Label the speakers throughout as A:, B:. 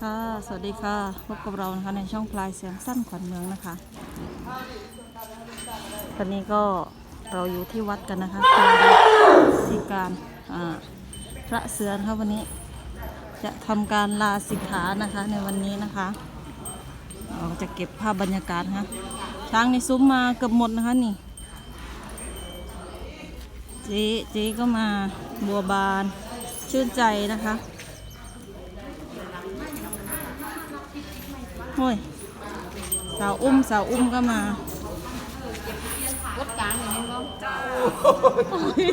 A: ค่ะ สวัสดีค่ะพบกับเรานะคะในช่องพลายเสียงสั้นขวัญเมืองนะคะ ตอนนี้ก็เราอยู่ที่วัดกันนะคะที่การอ่าพระเสือนะคะวันนี้จะทำการลาสิกขานะคะในวันนี้นะคะเราจะเก็บภาพบรรยากาศนะคะช้างในซุ้มมาเกือบหมดนะคะนี่เจ๊เจ๊ก็มาบัวบานชื่นใจนะคะ โอ้ยสาวอุ้มสาวอุ้มก็มา
B: กดกลางอย่างนี้บ้าง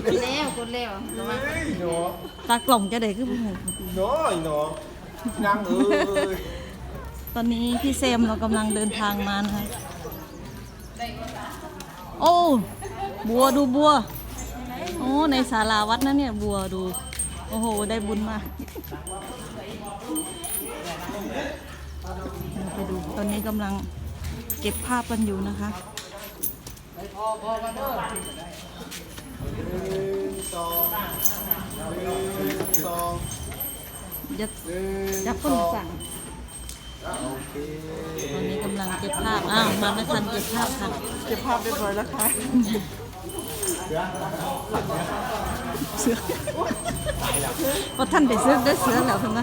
B: กดแล้วกดแล้วระวัง
C: เฮ้ยหนอ
A: ตากล่องจะได้ขึ้นมา
C: หนอไอ้หนอนั่งเอ้ย
A: ตอนนี้พี่เซมเรากำลังเดินทางมานะคะโอ้บัวดูบัว โอ้ ในศาลาวัดนะเนี่ย บัวดู โอ้โห ได้บุญมากเรา ไปดู ตอนนี้กำลังเก็บภาพกันอยู่นะคะ
C: หนึ่งสองหนึ่งสอง
A: จะ
C: หนึ่ง
A: จับคนสั่ง
C: โอเค
A: ตอนนี้กำลังเก็บภาพ อ้าวมาไม่ทันเก็บภาพค่ะ
C: เก็บภาพเรียบร้อยแล้วค่ะ
A: เสือว่าท่านไปซื้อได้เสือแล้วใช่ไหม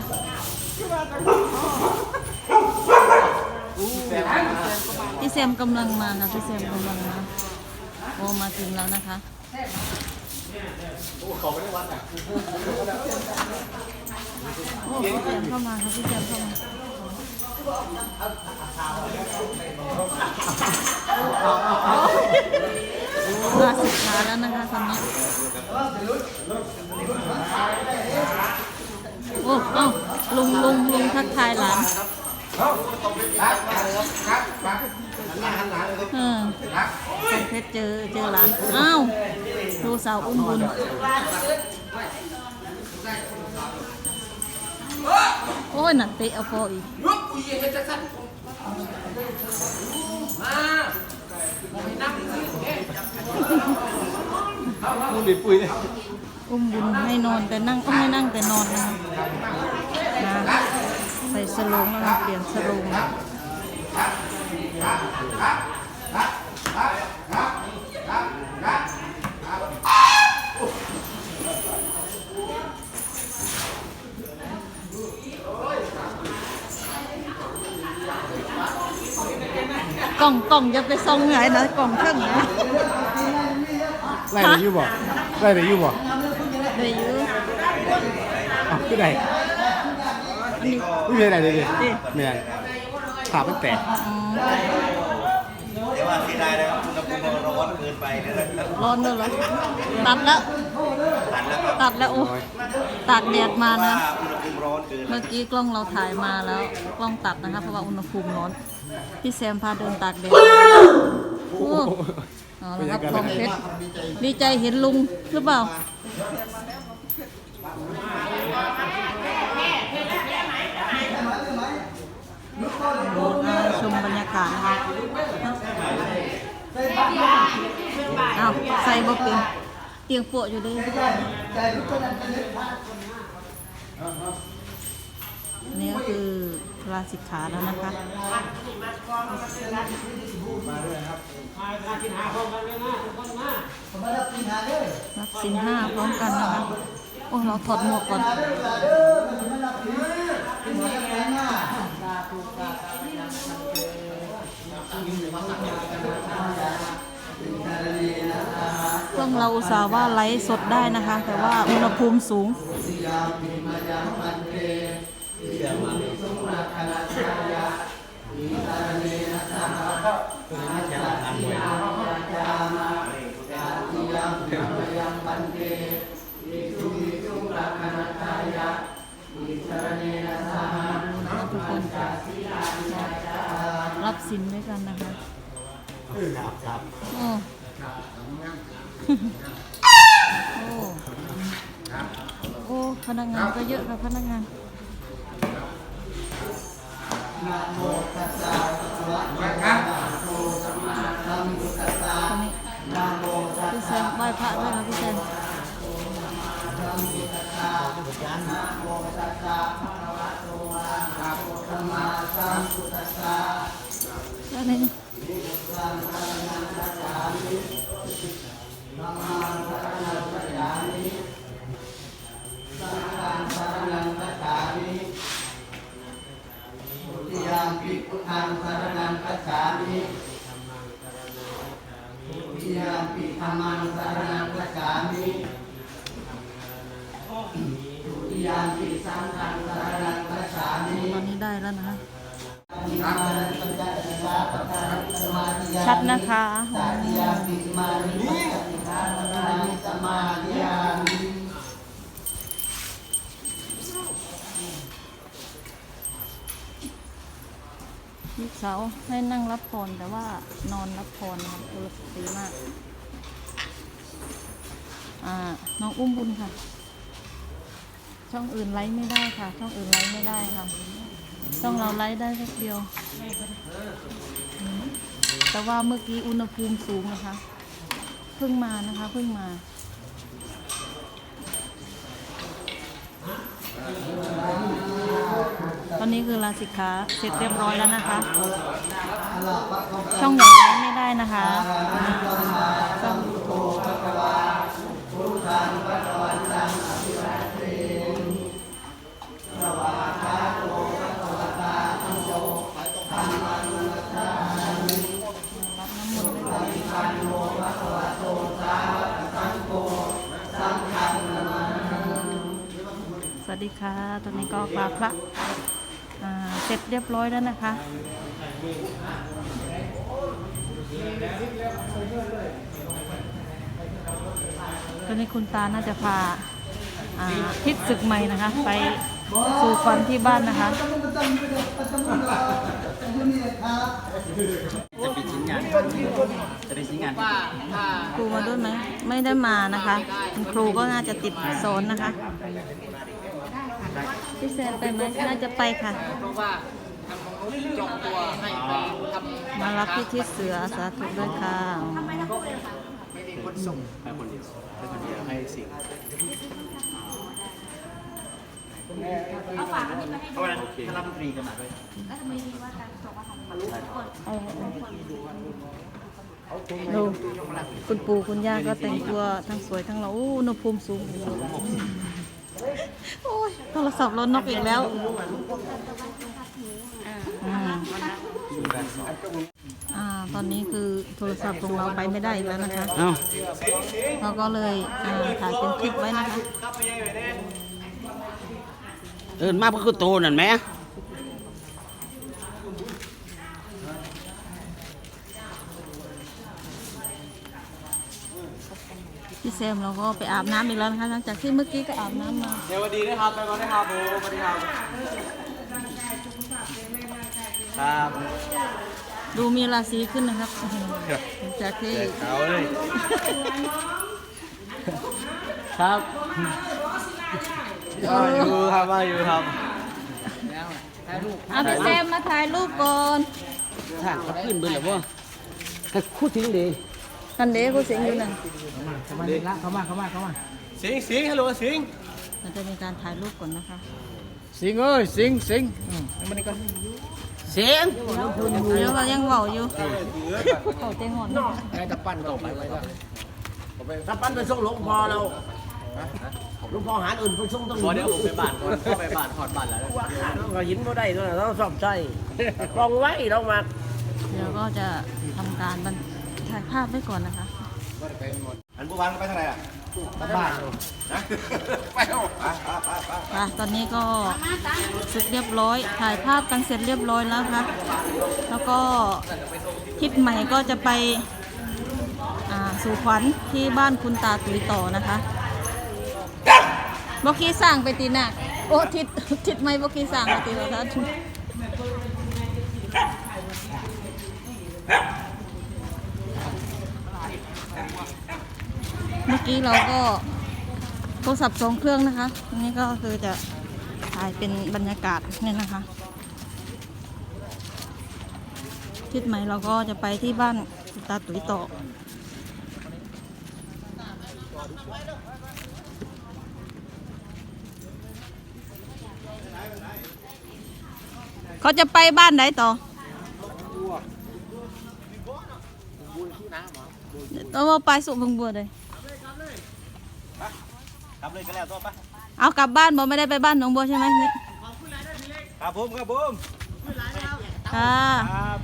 A: พี่แซมกำลังมาค่ะพี่แซมกำลังมาโอมาถึงแล้วนะคะโอ้พี่แซมเข้ามาค่ะพี่แซมเข้ามาลาสิกขายแล้วนะคะตอนนี้โอ้เอ้าลุงลุงลุงทักทายหลาน เออสมเพชรเจอเจอหลานอ้าวดูสาวอุ้มบุญโอ้ยหนักเตะเอาพออีก
C: มึงดิปุ้ยเลย
A: อุ้มบุญให้นอนแต่นั่งก็ไม่นั่งแต่นอนนะคะ ลงแล้วมาเปลี่ยนสโลงกล่องกล่องจะไปส่งไงนะกล่องเครื่องนะ
C: ไล่ไหนอยู่บ่ไล่ไหนอยู่บ่
A: เดี๋ยวอยู่
C: อะขึ้นไหนไม่มีอะไรเลยดิแม่นขามันแตก
A: อืม
D: เดี๋ยวว่าเสียดายนะครับอุณหภูมิมันร้อนเกินไปนะครับ
A: ร้อนด้วยเหรอตัดแล้ว
D: ตัดแล้วครับ
A: ตัดแล้วโอ้ตากแดดมานะ
D: ว่าอุณหภูมิร้อนเกิน
A: เมื่อกี้กล้องเราถ่ายมาแล้ว กล้องตัดนะคะเพราะว่าอุณหภูมิร้อน พี่แซมพาเดินตากแดดโอ้เอาละครับทองเพชรดีใจเห็นลุงหรือเปล่าอ่า ชมบรรยากาศนะคะเอาใส่บ่เป็นเตียงโปะอยู่เลยนี่ก็คือลาสิกขาแล้วนะคะรับสินห้าพร้อมกันนะคะ โอ้ เราถอดหมวกก่อน เครื่องเราอุตส่าห์ว่าไลฟ์สดได้นะคะ แต่ว่าอุณหภูมิสูงทุ รับสินด้วยกันนะคะโอ้โอ้โอ้พนักงานก็เยอะค่ะพนักงานตอนนี้พี่แซมไหว้พระด้วยค่ะพี่แซม
C: สัมพุรา
A: สัปิน ตอนนี้ได้แล้วนะคะ ชัดนะคะลูกสาวให้นั่งรับพรแต่ว่านอนรับพรนะคะตัวสีมาก อ่า น้องอุ้มบุญค่ะ ช่องอื่นไลฟ์ไม่ได้ค่ะ ช่องอื่นไลฟ์ไม่ได้ค่ะ ช่องเราไลฟ์ได้แค่เดียว แต่ว่าเมื่อกี้อุณหภูมิสูงนะคะ เพิ่งมานะคะ เพิ่งมาตอนนี้คือลาสิกขาเสร็จเรียบร้อยแล้วนะคะ ช่องใหญ่ไลฟ์ไม่ได้นะคะช่อง ดีค่ะ ตอนนี้ก็กราพระเสร็จเรียบร้อยแล้วนะคะตอนนี้คุณตาน่าจะพาทิศศึกใหม่นะคะ ไปสู่ฝันที่บ้านนะคะ
C: จะไปชิ้นงานจะไปชิ้นงาน
A: ครูมาด้วยไหมไม่ได้มานะคะคุณครูก็น่าจะติดสอนนะคะ พี่แซนไปไหมน่าจะไปค่ะ
B: เพราะว่าทางของนู้นจองตัวให้ไปทำ
A: มารับพี่ทิศเสือสาธุด้วยค่ะ
B: ไม่มีคนส่ง
C: ไปคนเดียวไปคนเดียวให้สิ่ง
B: เอาฝากอันนี้มาให้
C: เพราะว่าถ้ารับดนตรีจะมาด้วย
A: ดูคุณปู่คุณย่าก็แต่งตัวทั้งสวยทั้งหล่อโอ้อุณหภูมิสูง โอ้ยโทรศัพท์รถนกอีกแล้วอ่าอ่าตอนนี้คือโทรศัพท์ของเราไปไม่ได้อีกแล้วนะคะ
C: เอ้า
A: เราก็เลยอ่าถ่ายเป็นคลิปไว้นะคะ
C: เอินมาเพื่อคือโตนั่นไหม
A: ซมเราก็ไปอาบน้ำอีกแล้วนะคะหลังจากที่เมื่อกี้ก็อาบน้ำมา
C: เดี๋ยววันดีนะครับไปก่อนนะครับผมสวัสดีครับครับ
A: ดูมีราศีขึ้นนะครับอื้อหือหลังจากที่
C: เอาเลย ครับมาอยู่ครับมาอยู่ครับ
A: เอาพี่แซมมาถ่ายรูปก่อน
C: ทางเขาขึ้นเบิดแล้วบ่คู่ทิ้งดี
A: กันเด็กกูเสียงอยู่นั่น
C: เข้ามาละเข้ามาเข้ามาเข้ามาสิงสิงฮัลโหลสิง
A: เราจะมีการถ่ายรูปก่อนนะคะ
C: สิงเอ้ยสิงสิงมานี่ก่อนสิง
A: เดี๋ยวเรายังเบาอยู่เขาเตะหอนนะคะ
C: ไอ้ตะปั้นต่อไปไว้ว่าตะปั้นไปส่งหลวงพ่อแล้วหลวงพ่อหาอื่นไปส่งต้องเดี๋ยวผมไปบ้านก่อนเข้าไปบ้านถอดบ้านแล้วก็ยินบ่ได้ตัวน่ะต้องซ่อมใจกองไว้เรามา
A: เดี๋ยวก็จะทำการบัน ถ่ายภาพไว้ก่อนนะคะ
D: อันผู้วันไปเท่าไหร่อะ
C: บ้าน
D: นะ ไปเอาไปไปไปไป
A: ค่ะตอนนี้ก็เสร็จเรียบร้อย ถ่ายภาพกันเสร็จเรียบร้อยแล้วค่ะแล้วก็ทริปใหม่ก็จะไปอ่าสู่ขวัญที่บ้านคุณตาตุยต่อนะคะบอกกี้สร้างไปตีน่ะโอ้ทิศทิศไม่บอกกี้สร้างไปตีแล้วค่ะ เมื่อกี้เราก็โทรศัพท์สองเครื่องนะคะอันนี้ก็คือจะถ่ายเป็นบรรยากาศเนี่ยนะคะทิศใหม่เราก็จะไปที่บ้านตาตุ๋ยต่อเขาจะไปบ้านไหนต่อต้องมาไปสุพรรณบัวเลย
D: กลับเลยกันแล้วตัวปะ
A: เอากลับบ้านบอกไม่ได้ไปบ้านหนองบัวใช่ไหมนี่
D: ครับผมครับผม
A: ค่ะ
D: ครับ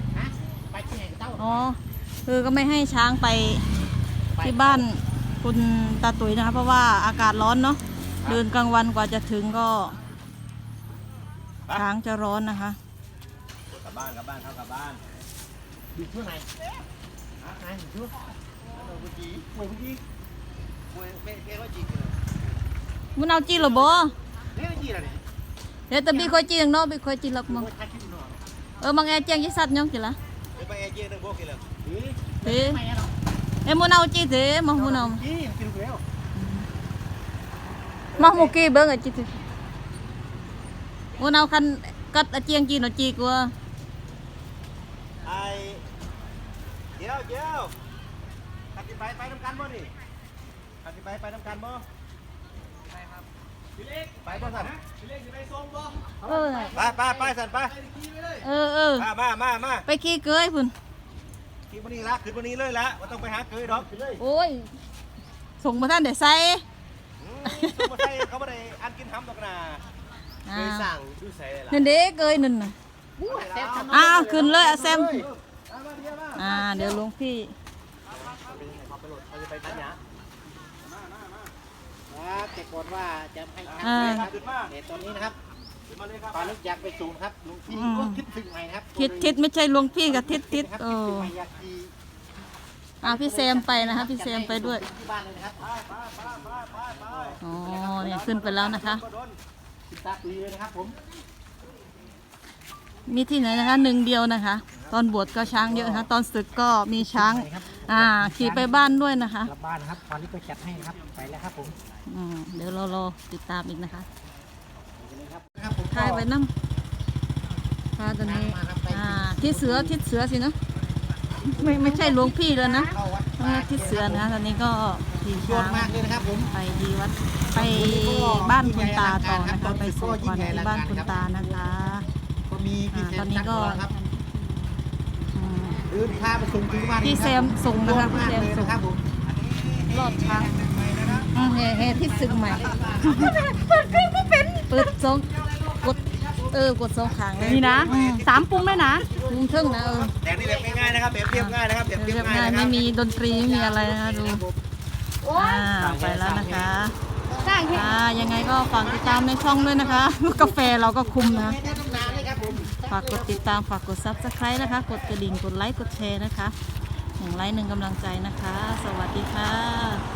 B: ไปที่ไหนก็เต้า
A: อ๋อคือก็ไม่ให้ช้างไปที่บ้านคุณตาตุ๋ยนะคะเพราะว่าอากาศร้อนเนาะเดินกลางวันกว่าจะถึงก็ ช้างจะร้อนนะคะ
D: กลับบ้านกลับบ้านครับกลับบ้าน
C: อยู่ช่วงไหนไหนอยู่ช่วง
D: เมื่อกี้เมื่อกี้เมื่อเมื่อว่าจีกั น
A: มุนเอาจีหรอบ่
C: เนี่ยจีอะไรเนี่ย
A: เดี๋ยวแต่บีคอยจีอย่างนอกบีคอยจีหลักมั้ง
C: ถ่ายคลิปหน่อย
A: เออมังแอแจ้งยี่สัตว์ยังจีละ
D: ไปเอเจนหนึ่งพวกกี่เลย
C: นี่
A: เฮ้เอ้มุนเอาจีเถอะมังมุนเอา
C: จีกินแล้ว
A: มังมุกี้เบิ้งอะจีเถอะมุนเอาคันกัดอาเจียงจีนเอาจีกว่า
D: ไอเดี๋ยวเดี๋ยวตัดสินไปไปน้ำกันบ่นี่ตัดสินไปไปน้ำกันบ่ไปครับ ไปบ่สัน
A: เออ
D: ไปไปไปสันไป
A: เออเออ
D: มามามามา
A: ไปขี้เกยพุ่น
D: ขึ้นวันนี้ละขึ้นวันนี้เลยละว่าต้องไปหาเกยดอก
A: โอ้ย ส่งมาท่านเดี๋ยวใส่
D: อืมเขาบ่ได้เขาบ่ได้อันกินทำดอกนา
A: อ่า
D: สั่งชื่อใส่เลยล่ะ
A: นั่นเด็กเกยนั่นน่ะอ้าวขึ้นเลยอะแซมอ่า เดี๋ยวหลวงพี่
D: เขาจะไปตัดหญ้า
C: ครับแต่ก่อนว่าจะให้ท
A: อ่าำ
C: นะครับแต่ตอนนี้นะครับ
D: ขึ้นมาเลยครับ
C: ปลาลึกอยากไปสูงครับลุงพี่
A: อืม
C: ก็คิดถึงใหม่ครับ
A: ทิศทิศไม่ใช่หลวงพี่กับทิศทิศ
C: ครับ
A: เอ
C: คิด
A: อ
C: ถึงใหม่อยากดี
A: อ่าพี่แซมไปนะคะพี่แซมไปด้วย
C: ที่บ้านเลยนะครับ
A: อ๋อเนี่ยขึ้นไปแล้วนะคะ
C: ติดตาตุยเลยนะครับผม
A: มีที่ไหนนะคะหนึ่งเดียวนะคะ ตอนบวชก็ช้างเยอะนะคะตอนศึกก็มีช้าง อ่า ขี่ไปบ้านด้วยนะคะ
C: กลับบ้านนะครับตอนนี้ก็จัดให้นะครับไปแล้วครับผม
A: อืมเดี๋ยวเรารอติดตามอีกนะคะ
C: ครับผม
A: ถ่ายไว้น้ำพาตอนนี้อ่าที่เสือทิศเสือสิเนาะไม่ไม่ใช่หลวงพี่แล้วนะ
C: เข้าวัด
A: เออทิศเสือนะคะตอนนี้ก็ขี่
C: ยอ
A: ช้า
C: ด
A: ง
C: มากเลยนะครับผม
A: ไปดีวัดไปบ้านคุณตาต่อนะคะไปสู่ขวัญที่บ้านคุณตานะคะ
C: ก็มีพี่
A: อ่า
C: แซ
A: ตอ
C: ม
A: นนี้ก็
C: จัดรอครับ
A: อื ม
C: หรือพาไปส่งถึงบ้าน
A: พี่แซมส่งนะคะพี่แซมส่ง
C: ครับผม
A: รอดช้างอืมเฮ่เฮ่ที่ศึกใหม่เปิดเครื่องก็เป็นเปิดสองกดเออกดสองขางเลย
E: นี่นะ
A: อืม
E: สามปุ่มเลยนะ
A: มุมเทิงนะเออ
D: แต่นี่แบบง่ายๆนะครับแบบเรียบง่ายนะครับแบบ
A: เรี
D: เรี
A: ย
D: ย
A: บบง่า
D: ง่ายยนะค
A: ไม่
D: รับ
A: มีดนตรีไม่มีอะไรนะคะดูอ่าไปแล้วนะคะ
E: สร้างให้
A: อ่ายังไงก็ฝากติดตามในช่องด้วยนะคะ กาแฟเราก็คุมนะ ฝากกดติดตามฝากกดซับสไครต์นะคะ กดกระดิ่งกดไลค์กดแชร์นะคะหนึ่งไลค์หนึ่งกำลังใจนะคะ สวัสดีค่ะ